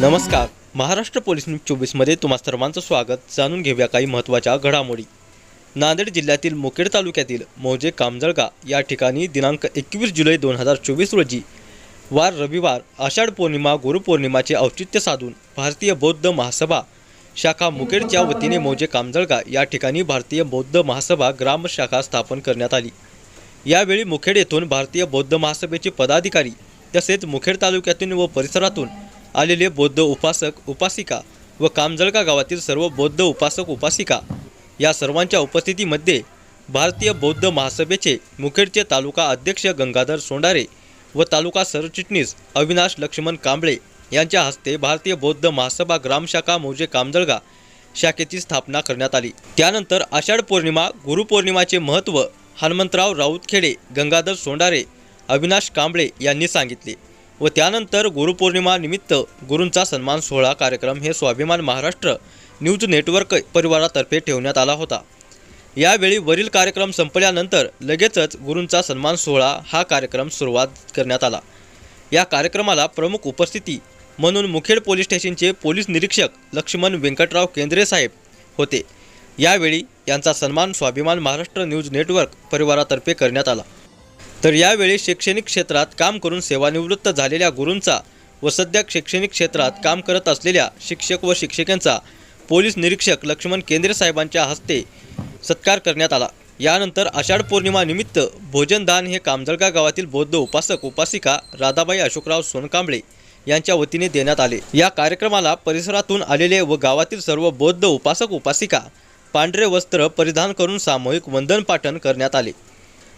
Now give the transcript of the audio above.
नमस्कार. Maharashtra police news चोवीसमध्ये तुम्हा सर्वांचं स्वागत. जाणून घेऊया काही महत्त्वाच्या घडामोडी. नांदेड जिल्ह्यातील मुखेड तालुक्यातील मौजे कामजळगा या ठिकाणी दिनांक एकवीस जुलै दोन हजार चोवीस रोजी वार रविवार आषाढ पौर्णिमा गुरुपौर्णिमाचे औचित्य साधून भारतीय बौद्ध महासभा शाखा मुखेडच्या वतीने मौजे कामजळगा या ठिकाणी भारतीय बौद्ध महासभा ग्राम शाखा स्थापन करण्यात आली. यावेळी मुखेड येथून भारतीय बौद्ध महासभेचे पदाधिकारी तसेच मुखेड तालुक्यातून व परिसरातून आलेले बौद्ध उपासक उपासिका व कामजळगा गावातील सर्व बौद्ध उपासक उपासिका या सर्वांच्या उपस्थितीमध्ये भारतीय बौद्ध महासभेचे मुखेडचे तालुका अध्यक्ष गंगाधर सोंडारे व तालुका सरचिटणीस अविनाश लक्ष्मण कांबळे यांच्या हस्ते भारतीय बौद्ध महासभा ग्रामशाखा मौजे कामजळगा शाखेची स्थापना करण्यात आली. त्यानंतर आषाढ पौर्णिमा गुरुपौर्णिमाचे महत्त्व हनुमंतराव राऊतखेडे गंगाधर सोंडारे अविनाश कांबळे यांनी सांगितले. व त्यानंतर गुरुपौर्णिमानिमित्त गुरूंचा सन्मान सोहळा कार्यक्रम हे स्वाभिमान महाराष्ट्र न्यूज नेटवर्क परिवारातर्फे ठेवण्यात आला होता. यावेळी वरील कार्यक्रम संपल्यानंतर लगेचच गुरूंचा सन्मान सोहळा हा कार्यक्रम सुरुवात करण्यात आला. या कार्यक्रमाला प्रमुख उपस्थिती म्हणून मुखेड पोलीस स्टेशनचे पोलीस निरीक्षक लक्ष्मण व्यंकटराव केंद्रे साहेब होते. यावेळी यांचा सन्मान स्वाभिमान महाराष्ट्र न्यूज नेटवर्क परिवारातर्फे करण्यात आला. तर यावेळी शैक्षणिक क्षेत्रात काम करून सेवानिवृत्त झालेल्या गुरूंचा व सध्या शैक्षणिक क्षेत्रात काम करत असलेल्या शिक्षक व शिक्षिकांचा पोलीस निरीक्षक लक्ष्मण केंद्रे साहेबांच्या हस्ते सत्कार करण्यात आला. यानंतर आषाढ पौर्णिमानिमित्त भोजनदान हे कामजळगा गावातील बौद्ध उपासक उपासिका राधाबाई अशोकराव सोनकांबळे यांच्या वतीने देण्यात आले. या कार्यक्रमाला परिसरातून आलेले व गावातील सर्व बौद्ध उपासक उपासिका पांढरे वस्त्र परिधान करून सामूहिक वंदन पाठन करण्यात आले.